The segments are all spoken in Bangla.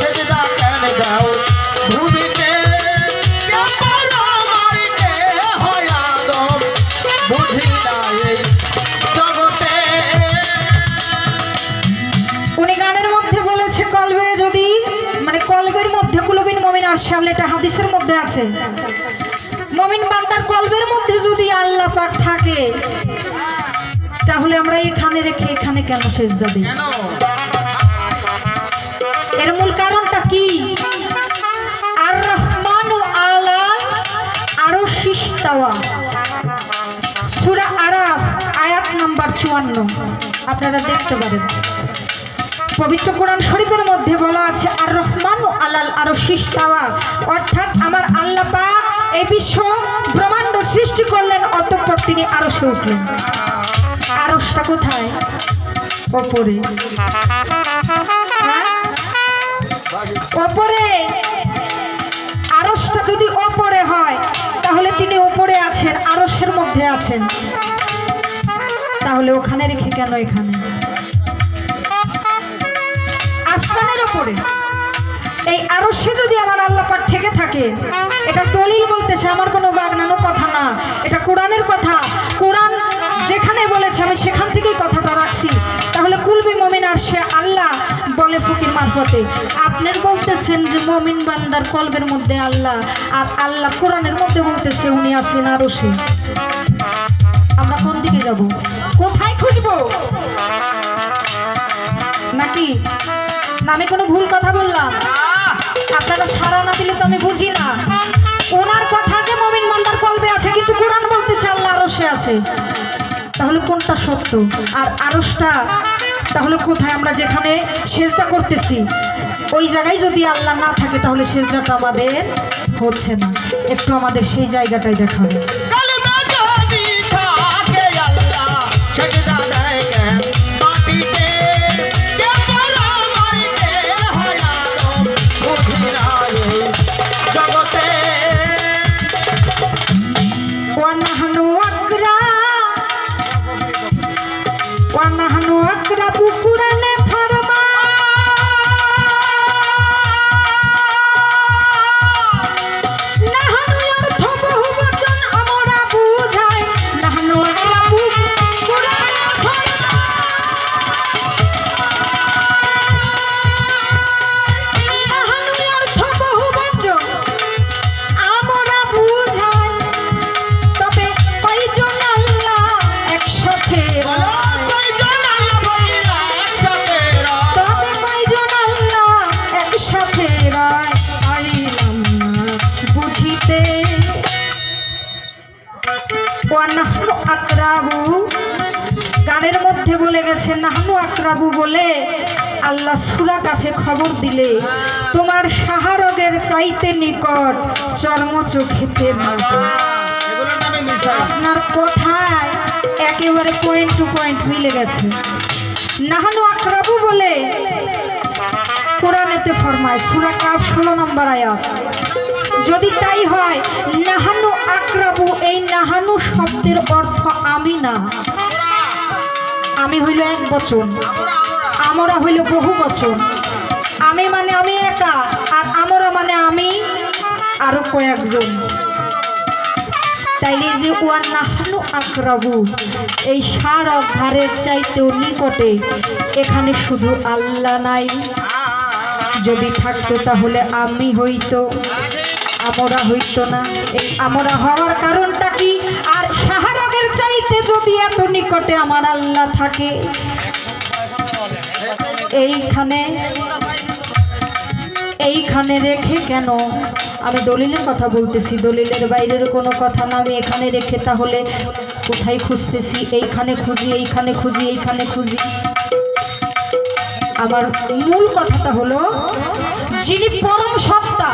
সেজদা কেন দাও ভূমিতে কেবল আমারকে হয় আদম বুঝি না এই জগতে উনি গানের মধ্যে বলেছে, কলবে যদি মানে কলবের মধ্যে, কুলবিন মমিন আরশাল এটা হাদিসের মধ্যে আছে। মমিন বান্দার কলবের মধ্যে যদি আল্লাহ থাকে, তাহলে আমরা এখানে রেখে এখানে কেন সেজদা দিই? এর মূল কারণটা কি? আর রহমান আলা আরও শিস্তাওয়া সুরা আরাফ, আয়াত নাম্বার চুয়ান্ন। আপনারা দেখতে পারেন। পবিত্র কোরআন শরীফের মধ্যে বলা আছে আর রহমান আলাল আরও শিস্তাওয়া অর্থাৎ আমার আল্লাহ পাক এই বিশ্ব ব্রহ্মাণ্ড সৃষ্টি করলেন, অতঃপর তিনি আরও সে উঠলেন। আরসটা কোথায়? ওপরে? ওপরে। আরসটা যদি ওপরে হয়, তাহলে তিনি ওপরে আছেন আরসের মধ্যে আছেন। তাহলে ওখানে রেখে কেন এখানে? আসমানের ওপরে। এই আরসে যদি আমার আল্লাহ পাক থেকে থাকে, এটা দলিল বলতেছে, আমার কোনো বাগনানো কথা না। এটা কোরআনের কথা। কোরআন যেখানে বলেছে, আমি সেখান থেকেই কথাটা রাখছি। তাহলে কুলবি মমিন আর সে আল্লাহ বলে ফকির মারফতে। আপনার বলতেছেন যে মমিন বান্দার কলবের মধ্যে আল্লাহ, আর আল্লাহ কোরআনের মধ্যে বলতেছে উনি আছেন আরও সে আমরা কোন দিকে যাব? কোথায় খুঁজবো? নাকি? আমি কোনো ভুল কথা বললাম। আপনারা সারা না দিলে তো আমি বুঝি না। ওনার কথা যে মমিন মান্দার কলবে আছে, কিন্তু কোরআন বলতেছে আল্লাহ আরশে আছে। তাহলে কোনটা সত্য আর আরসটা তাহলে কোথায়? আমরা যেখানে সেজদা করতেছি, ওই জায়গায় যদি আল্লাহ না থাকে, তাহলে সেজদাটা আমাদের হচ্ছে না। একটু আমাদের সেই জায়গাটাই দেখাবে গেছে নাহনু আকরাবু বলে আল্লাহ সুরা কাফে খবর দিলে। তোমার সাহারগের চাইতে নিকট চর্ম চোখেতে আপনার কোথায় একেবারে পয়েন্ট টু পয়েন্ট মিলে গেছে। নাহানু আকরাবু বলে কোরআনেতে ফরমায়, সুরা কাফ ষোলো নম্বর আয়াত, যদি তাই হয়, নাহানু আকরাবু, এই নাহানু শব্দের অর্থ আমি না। আমি হইল এক বচন। আমরা হইল বহু বচন। আমি মানে আমি একা, আর আমরা মানে আমি আরও কয়েকজন। তাইলে যে ওয়ান নাহানু আকরাবু, এই সারা ঘরের চাইতেও নিকটে, এখানে শুধু আল্লাহ নাই। যদি থাকতো তাহলে আমি হইতো, আমরা হইতো না। এই আমরা হওয়ার কারণটা কি? আর চাইতে যদি এত নিকটে আমার আল্লাহ থাকে, এইখানে এইখানে রেখে কেন? আমি দলিলের কথা বলতেছি, দলিলের বাইরের কোনো কথা না, আমি এখানে রেখে তাহলে কোথায় খুঁজতেছি? এইখানে খুঁজি এইখানে খুঁজি এইখানে খুঁজি। আমার মূল কথাটা হলো, যিনি পরম সত্তা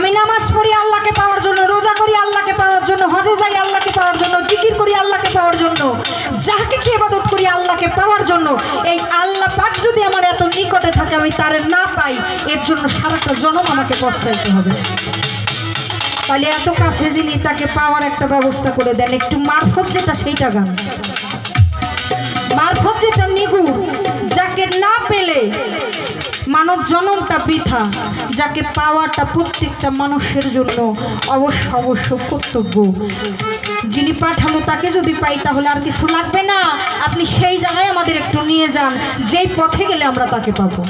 আমি নামাজ পড়ি আল্লাহকে পাওয়ার জন্য, রোজা করি আল্লাহকে পাওয়ার জন্য, হজে যাই আল্লাহকে পাওয়ার জন্য, জিকির করি আল্লাহকে পাওয়ার জন্য যা কিছু ইবাদত করি আল্লাহকে পাওয়ার জন্য, এই আল্লাহ পাক যদি আমার এত নিকটে থাকে, আমি তারে না পাই, এর জন্য সারাটা জনম আমাকে পস্তাইতে হবে। তাহলে এত কাছে যিনি তাকে পাওয়ার একটা ব্যবস্থা করে দেন, একটু মারফত যেটা, সেইটা গান। মারফত যেটা নিগুর যাকে না পেলে মানব জনমটা বৃথা যাকে পাওয়াটা প্রত্যেকটা মানুষের জন্য অবশ্য অবশ্য কর্তব্য। যিনি পাঠানো তাকে যদি পাই তাহলে আর কিছু লাগবে না। আপনি সেই জায়গায় আমাদের একটু নিয়ে যান যেই পথে গেলে আমরা তাকে পাবো।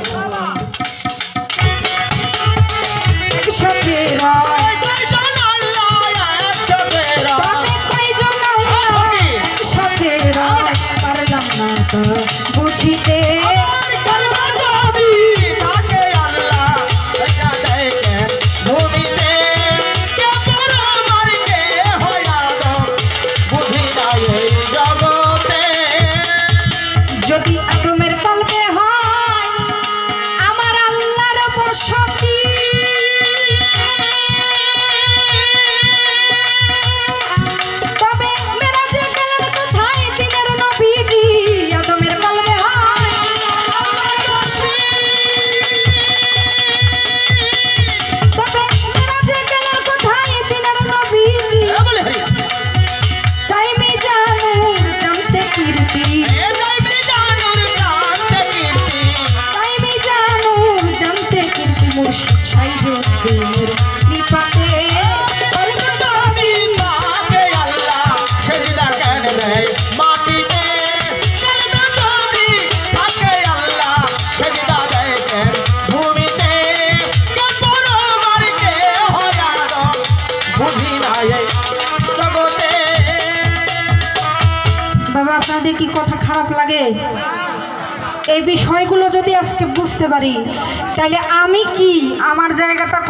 সাথে রয়, বাবা, আপনাদের কি কথা খারাপ লাগে? এই বিষয়গুলো যদি আজকে বুঝতে পারি, তাহলে আমি কি আমার জায়গাটা